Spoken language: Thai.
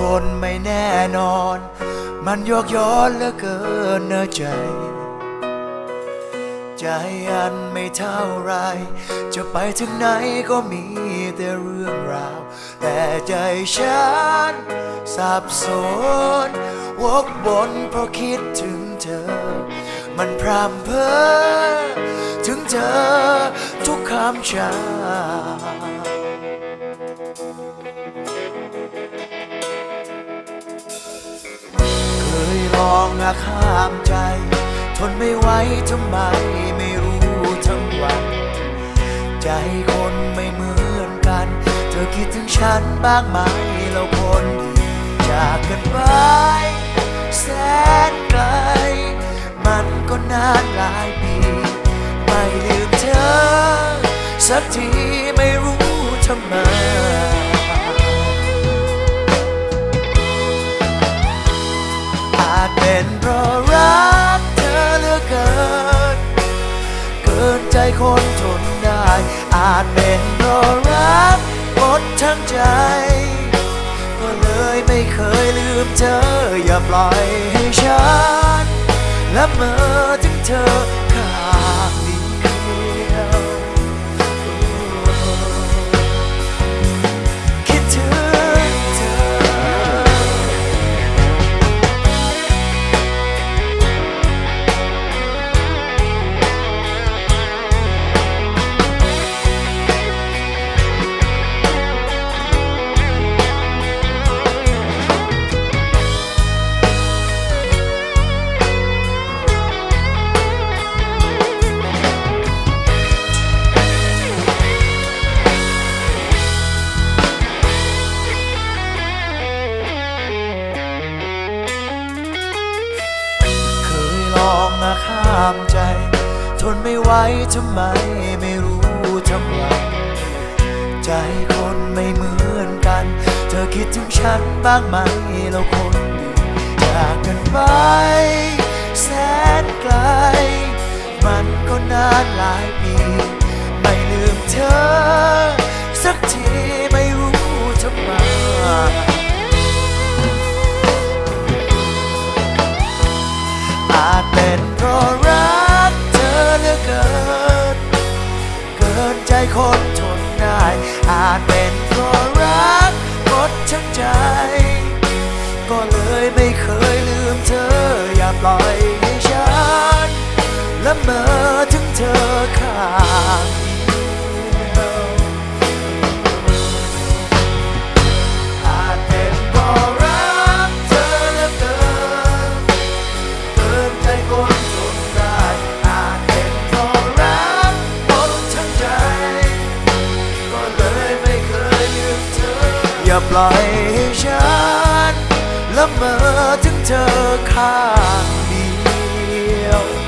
คนไม่แน่นอน มันยกย้อนเหลือเกินเนื้อใจ ใจอันไม่เท่าไร จะไปถึงไหนก็มีแต่เรื่องราว แต่ใจฉันสับสน วกวนเพราะคิดถึงเธอ มันพรำเพอถึงเธอทุกคำชา องอาข้ามใจ ทนไม่ไหวทำไมไม่รู้ทั้งวัน ใจคนไม่เหมือนกัน เธอคิดถึงฉันบ้างไหมเราคนดีจากกันไป แสนไกล มันก็นานหลายปี ไม่ลืมเธอ สักทีไม่รู้ทำไม คนทนได้ อาจเป็นเพราะรักหมดทั้งใจ ก็เลยไม่เคยลืมเธอ อย่าปล่อยให้ฉันละเมอถึงเธอามใจ ทนไม่ไหวทำไมไม่รู้ทำไมใจคนไม่เหมือนกัน เธอคิดถึงฉันบ้างไหมเราคนดีจากกันไปแสนไกล มันก็นานหลายปี ไม่ลืมเธอ ใจ ก็เลยไม่เคยลืมเธอ อย่าปล่อยให้ฉันละเมอถึงเธอข้างเดียวอาจเป็นเพราะรักเธอเหลือเกินเกินใจคนทนได้อาจเป็นเพราะรักหมดทั้งใจก็เลยไม่เคยลืมเธออย่าปล่อย ละมอถึงเธอข้างเดียว